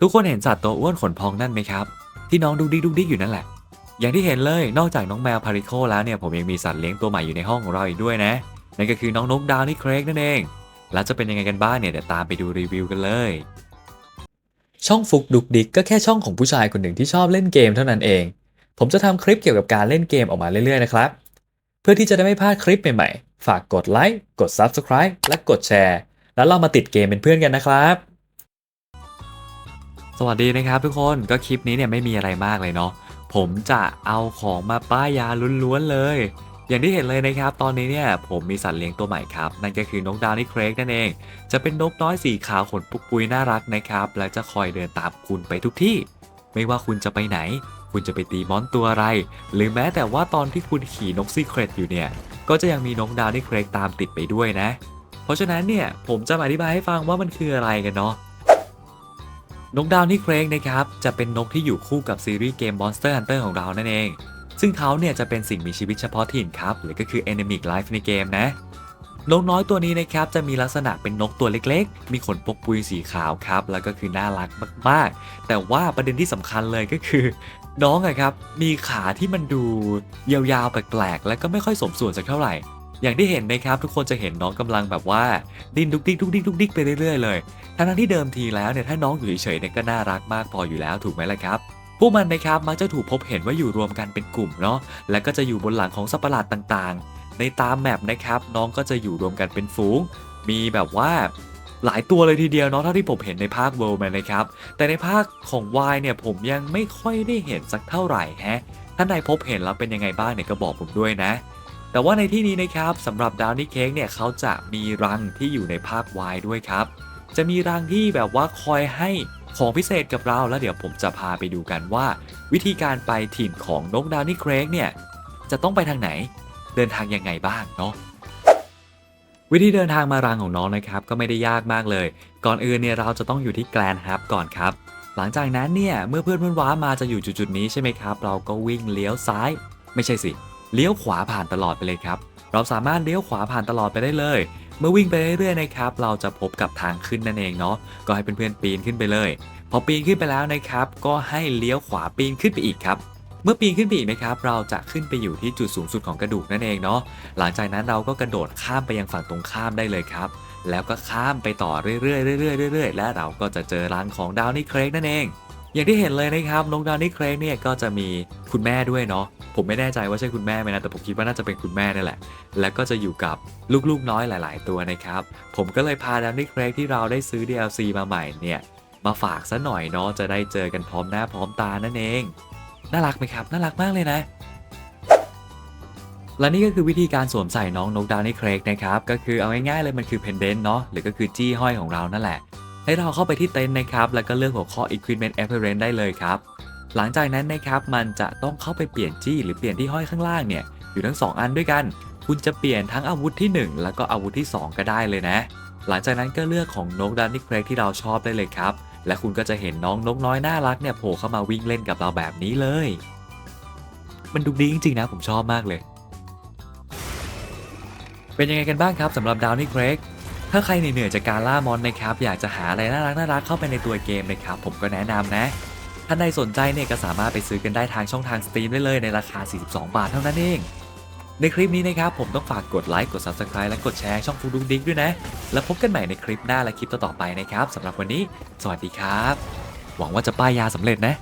ทุกคนเห็นสัตว์ตัวอ้วนขนพองนั่นไหมครับ ที่น้องดุกดิกดุกดิกอยู่นั่นแหละ อย่างที่เห็นเลยนอกจากน้องแมวพาริโคแล้วเนี่ยผมยังมีสัตว์เลี้ยงตัวใหม่อยู่ในห้องของเราอีกด้วยนะนั่นก็คือน้องนกดาวนี่เครกนั่นเอง แล้วจะเป็นยังไงกันบ้างเนี่ยเดี๋ยวตามไปดูรีวิวกันเลย ช่องฟุกดุกดิกก็แค่ช่องของผู้ชายคนหนึ่งที่ชอบเล่นเกมเท่านั้นเอง ผมจะทำคลิปเกี่ยวกับการเล่นเกมออกมาเรื่อยๆนะครับ เพื่อที่จะได้ไม่พลาดคลิปใหม่ๆ ฝากกดไลค์ กด Subscribe และกดแชร์ แล้วเรามาติดเกมเป็นเพื่อนกันนะครับ สวัสดีนะครับทุกคนก็คลิปนี้เนี่ยไม่มีอะไรมากเลยเนาะผมจะเอาของมาป้ายยาล้วนๆเลย อย่างที่เห็นเลยนะครับตอนนี้เนี่ยผมมีสัตว์เลี้ยงตัวใหม่ครับนั่นก็คือนกดาวนี่เครกนั่นเอง จะเป็นนกน้อยสีขาวขนปุกปุยน่ารักนะครับ และจะคอยเดินตามคุณไปทุกที่ ไม่ว่าคุณจะไปไหน คุณจะไปตีมอนตัวอะไร หรือแม้แต่ว่าตอนที่คุณขี่นกซีเครตอยู่เนี่ยก็จะยังมีนกดาวนี่เครกตามติดไปด้วยนะ เพราะฉะนั้นเนี่ยผมจะอธิบายให้ฟังว่ามันคืออะไรกันเนาะ นกดาวนี่เครกนะครับจะเป็นนกที่อยู่คู่กับซีรีส์เกม Monster Hunter ของเรานั่นเอง ซึ่งเขาเนี่ยจะเป็นสิ่งมีชีวิตเฉพาะถิ่นครับหรือก็คือ Enemic Life ในเกมนะนกน้อยตัวนี้นะครับจะมีลักษณะเป็นนกตัวเล็กๆ มีขนปกปุยสีขาวครับ แล้วก็คือน่ารักมากๆ แต่ว่าประเด็นที่สำคัญเลยก็คือ น้องอะครับมีขาที่มันดูยาวๆแปลกๆ แล้วก็ไม่ค่อยสมส่วนสักเท่าไหร่ อย่างที่เห็นนะครับทุกคนจะเห็นน้องกำลังแบบว่าดิ้นดุกดิกดุกดิกดุกดิกไปเรื่อยๆเลยทั้งที่เดิมทีแล้วเนี่ยถ้าน้องอยู่เฉยๆเนี่ยก็น่ารักมากพออยู่แล้วถูกไหมล่ะครับพวกมันนะครับมักจะถูกพบเห็นว่าอยู่รวมกันเป็นกลุ่มเนาะและก็จะอยู่บนหลังของสัตว์ประหลาดต่างๆ ในตามแมปนะครับน้องก็จะอยู่รวมกันเป็นฝูง มีแบบว่าหลายตัวเลยทีเดียวเนาะเท่าที่ผมเห็นในภาคเวิลด์มันนะครับ แต่ในภาคของวายเนี่ยผมยังไม่ค่อยได้เห็นสักเท่าไหร่แฮะท่านใดพบเห็นแล้วเป็นยังไงบ้างเนี่ยก็บอกผมด้วยนะ แต่ว่าในที่นี้นะครับสำหรับดาวนี่เค้กเนี่ยเขาจะมีรังที่อยู่ในภาควายด้วยครับ จะมีรังที่แบบว่าคอยให้ของพิเศษกับเราแล้วเดี๋ยวผมจะพาไปดูกันว่า วิธีการไปถิ่นของนกดาวนี่เครกเนี่ยจะต้องไปทางไหน เดินทางยังไงบ้างเนาะวิธีเดินทางมารังของน้องนะครับก็ไม่ได้ยากมากเลย ก่อนอื่นเนี่ยเราจะต้องอยู่ที่แกลนฮับก่อนครับ หลังจากนั้นเนี่ยเมื่อเพื่อนเพื่อนว้ามาจะอยู่จุดๆนี้ใช่ไหมครับ เราก็วิ่งเลี้ยวซ้าย ไม่ใช่สิ เลี้ยวขวาผ่านตลอดไปเลยครับ เราสามารถเลี้ยวขวาผ่านตลอดไปได้เลย เมื่อวิ่งไปเรื่อยๆนะครับ เราจะพบกับทางขึ้นนั่นเองเนาะ ก็ให้เพื่อนๆปีนขึ้นไปเลย พอปีนขึ้นไปแล้วนะครับ ก็ให้เลี้ยวขวาปีนขึ้นไปอีกครับเมื่อปีนขึ้นไปอีกนะครับ เราจะขึ้นไปอยู่ที่จุดสูงสุดของกระดูกนั่นเองเนาะ หลังจากนั้นเราก็กระโดดข้ามไปยังฝั่งตรงข้ามได้เลยครับ แล้วก็ข้ามไปต่อเรื่อยๆเรื่อยๆเรื่อยๆ และเราก็จะเจอรังของดาวนี่เครกนั่นเอง อย่างที่เห็นเลยนะครับนกดาวนี่เครกเนี่ยก็จะมีคุณแม่ด้วยเนาะผมไม่แน่ใจว่าใช่คุณแม่ไหมนะแต่ผมคิดว่าน่าจะเป็นคุณแม่นี่แหละ แล้วก็จะอยู่กับลูกๆน้อยหลาย ๆ ตัวนะครับผมก็เลยพาดาวนี่เครกที่เราได้ซื้อ DLC มาใหม่เนี่ยมาฝากซะหน่อยเนาะจะได้เจอกันพร้อมหน้าพร้อมตานั่นเอง น่ารักไหมครับน่ารักมากเลยนะและนี่ก็คือวิธีการสวมใส่น้องนกดาวนี่เครกนะครับ ก็คือเอาง่ายๆเลยมันคือเพนเดนต์เนาะหรือก็คือจี้ห้อยของเรานั่นแหละ ให้เราเข้าไปที่เต็นท์นะครับ แล้วก็เลือกหัวข้อ Equipment Apparent ได้เลยครับ หลังจากนั้นนะครับมันจะต้องเข้าไปเปลี่ยนจี้หรือเปลี่ยนที่ห้อยข้างล่างเนี่ยอยู่ทั้ง 2 อันด้วยกัน คุณจะเปลี่ยนทั้งอาวุธที่ 1 แล้วก็อาวุธที่ 2 ก็ได้เลยนะ หลังจากนั้นก็เลือกของนกดันนี่เครกที่เราชอบได้เลยครับ และคุณก็จะเห็นน้องนกน้อยน่ารักเนี่ยโผล่เข้ามาวิ่งเล่นกับเราแบบนี้เลย มันดูดีจริงๆนะผมชอบมากเลย เป็นยังไงกันบ้างครับสำหรับดาวนี่เครก ถ้าใครเหนื่อยจากการล่ามอนนะครับอยากจะหาอะไรน่ารักน่ารักเข้าไปในตัวเกมนะครับผมก็แนะนำนะท่านใดสนใจเนี่ยก็สามารถไปซื้อกันได้ทางช่องทางสตรีมได้เลยในราคา 42 บาทเท่านั้นเอง ในคลิปนี้นะครับผมต้องฝากกดไลค์กด Subscribe และกดแชร์ช่องฟูดุกดิกด้วยนะ แล้วพบกันใหม่ในคลิปหน้าและคลิปต่อๆไปนะครับสำหรับวันนี้ สวัสดีครับ หวังว่าจะป้ายยาสำเร็จนะ